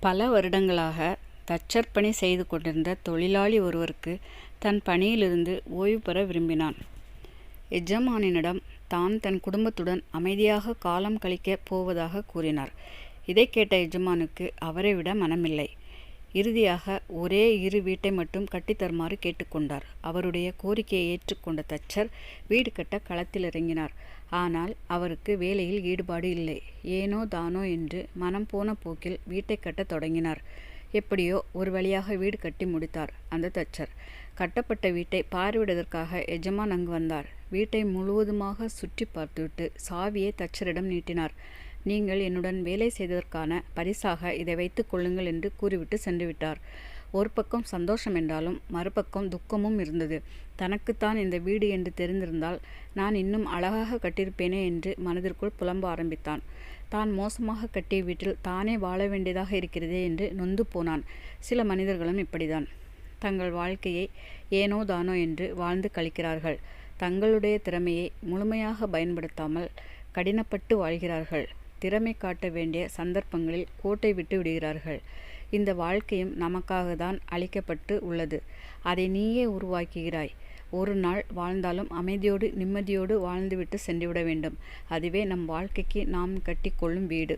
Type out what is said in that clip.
பல வருடங்களாக தச்சற்பணி செய்து கொண்டிருந்த தொழிலாளி ஒருவருக்கு தன் பணியிலிருந்து ஓய்வு பெற விரும்பினான். எஜமானினிடம் தான் தன் குடும்பத்துடன் அமைதியாக காலம் கழிக்கப் போவதாக கூறினார். இதைக் கேட்ட எஜமானுக்கு அவரை விட மனமில்லை. இறுதியாக ஒரே இரு வீட்டை மட்டும் கட்டித்தருமாறு கேட்டுக்கொண்டார் அவருடைய கோரிக்கையை ஏற்றுக்கொண்ட தச்சர் வீடு கட்ட களத்தில் இறங்கினார் ஆனால் அவருக்கு வேலையில் ஈடுபாடு இல்லை. ஏனோ தானோ என்று மனம் போன போக்கில் வீட்டை கட்டத் தொடங்கினார். எப்படியோ ஒரு வழியாக வீடு கட்டி முடித்தார் அந்த தச்சர். கட்டப்பட்ட வீட்டை பார்வையிடுவதற்காக எஜமான் அங்கு வந்தார். வீட்டை முழுவதுமாக சுற்றி பார்த்துவிட்டு சாவியை தச்சரிடம் நீட்டினார். நீங்கள் என்னுடன் வேலை செய்ததற்கான பரிசாக இதை வைத்துக் கொள்ளுங்கள் என்று கூறிவிட்டு சென்றுவிட்டார். ஒரு பக்கம் சந்தோஷம் என்றாலும் மறுபக்கம் துக்கமும் இருந்தது. தனக்குத்தான் இந்த வீடு என்று தெரிந்திருந்தால் நான் இன்னும் அழகாக கட்டியிருப்பேனே என்று மனதிற்குள் புலம்ப ஆரம்பித்தான். தான் மோசமாக கட்டிய வீட்டில் தானே வாழ வேண்டியதாக இருக்கிறதே என்று நொந்து போனான். சில மனிதர்களும் இப்படிதான் தங்கள் வாழ்க்கையை ஏனோ தானோ என்று வாழ்ந்து கழிக்கிறார்கள். தங்களுடைய திறமையை முழுமையாகப் பயன்படுத்தாமல் கடினப்பட்டு வாழ்கிறார்கள். திறமை காட்ட வேண்டிய சந்தர்ப்பங்களில் கோட்டை விட்டு விடுகிறார்கள். இந்த வாழ்க்கையும் நமக்காக தான் அளிக்கப்பட்டு உள்ளது. அதை நீயே உருவாக்குகிறாய். ஒரு நாள் வாழ்ந்தாலும் அமைதியோடு நிம்மதியோடு வாழ்ந்துவிட்டு சென்றுவிட வேண்டும். அதுவே நம் வாழ்க்கைக்கு நாம் கட்டிக்கொள்ளும் வீடு.